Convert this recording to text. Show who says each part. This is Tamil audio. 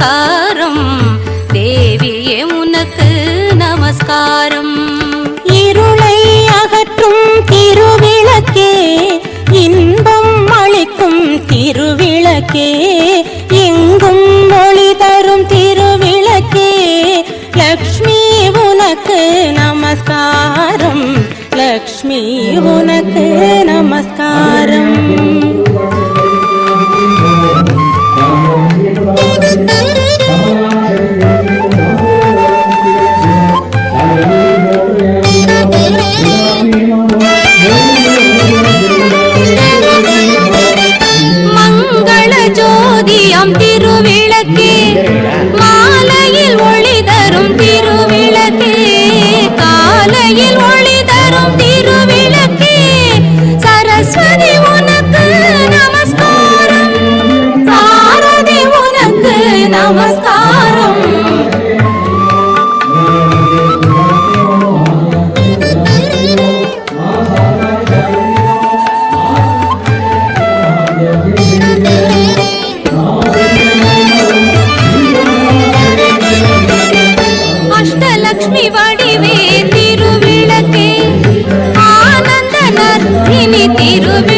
Speaker 1: நமஸ்காரம். தேவியே உனக்கு நமஸ்காரம்.
Speaker 2: இருளை அகற்றும் திருவிளக்கே இன்பம் அளிக்கும் திருவிளக்கே எங்கும் மொழி தரும் திருவிளக்கே லக்ஷ்மி உனக்கு நமஸ்காரம். తిరువి